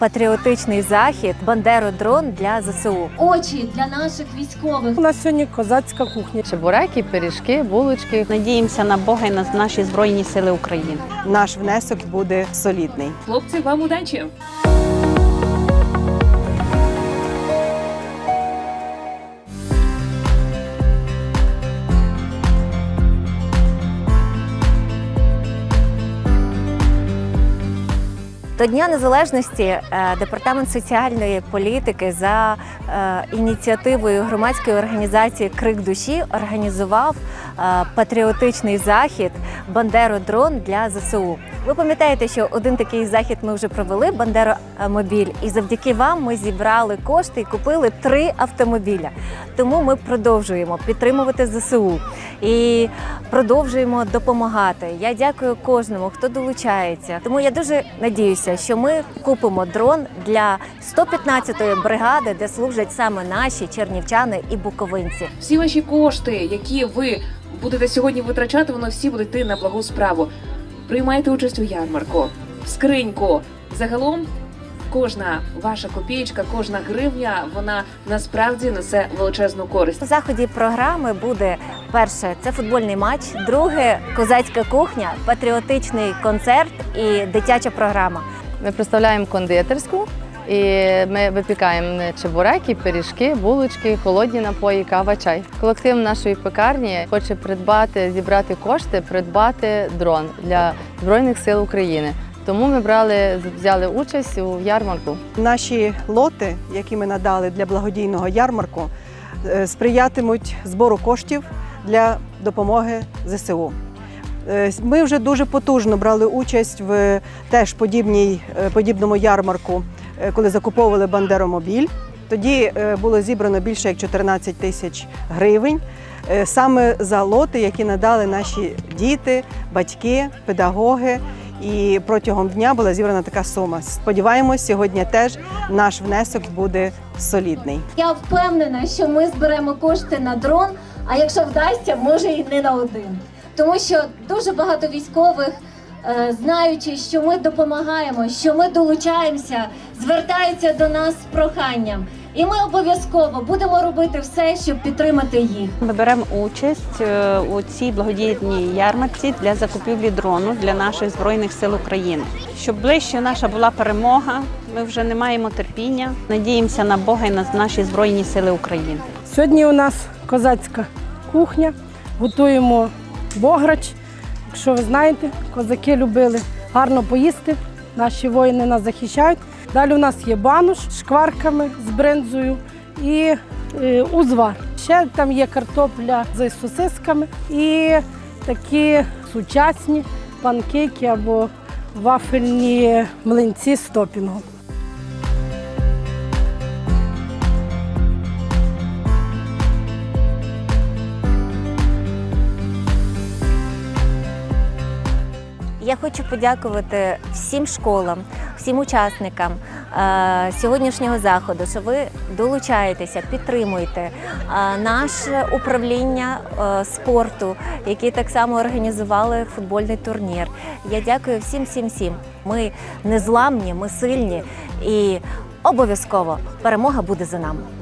патріотичний захід Бандеродрон для ЗСУ. очі для наших військових. У нас сьогодні козацька кухня. Чебуреки, пиріжки, булочки. Надіємося на Бога і на наші збройні сили України. Наш внесок буде солідний. Хлопці, вам удачі! До Дня Незалежності е, департамент соціальної політики за е, ініціативою громадської організації Крик душі організував е, патріотичний захід Бандеродрон для ЗСУ. Ви пам'ятаєте, що один такий захід ми вже провели Бандеромобіль, і завдяки вам ми зібрали кошти і купили три автомобіля. Тому ми продовжуємо підтримувати ЗСУ і продовжуємо допомагати. Я дякую кожному, хто долучається. Тому я дуже надіюся, що ми купимо дрон для 115-ї бригади, де служать саме наші чернівчани і буковинці. Всі ваші кошти, які ви будете сьогодні витрачати, воно всі будуть йти на благу справу. Приймайте участь у ярмарку, в скриньку. Загалом кожна ваша копієчка, кожна гривня, вона насправді несе величезну користь. У заході програми буде перше це футбольний матч, друге козацька кухня, патріотичний концерт і дитяча програма. Ми представляємо кондитерську і ми випікаємо чебуреки, пиріжки, булочки, холодні напої, кава, чай. Колектив нашої пекарні хоче придбати, зібрати кошти, придбати дрон для Збройних сил України. Тому ми брали, взяли участь у ярмарку. Наші лоти, які ми надали для благодійного ярмарку, е, сприятимуть збору коштів для допомоги ЗСУ. Е, Ми вже дуже потужно брали участь в теж подібній, е, подібному ярмарку, е, коли закуповували Бандеромобіль. Тоді е, було зібрано більше як 14 тисяч гривень е, саме за лоти, які надали наші діти, батьки, педагоги. І протягом дня була зібрана така сума. Сподіваємось, сьогодні теж наш внесок буде солідний. Я впевнена, що ми зберемо кошти на дрон. А якщо вдасться, може і не на один. Тому що дуже багато військових, е, знаючи, що ми допомагаємо, що ми долучаємося, звертаються до нас з проханням. І ми обов'язково будемо робити все, щоб підтримати їх. Ми беремо участь е, у цій благодійній ярмарці для закупівлі дрону для наших збройних сил України. Щоб ближче наша була перемога, ми вже не маємо терпіння. Надіємося на Бога і на наші збройні сили України. Сьогодні у нас козацька кухня. Готуємо бограч. Якщо ви знаєте, козаки любили гарно поїсти. Наші воїни нас захищають. Далі у нас є бануш з шкварками, з бринзою і е, узвар. Ще там є картопля з сосисками і такі сучасні панкейки або вафельні млинці з топінгом. Я хочу подякувати всім школам, всім учасникам е, сьогоднішнього заходу, що ви долучаєтеся, підтримуєте е, наше управління е, спорту, які так само організували футбольний турнір. Я дякую всім, всім, всім. Ми незламні, ми сильні і обов'язково перемога буде за нами.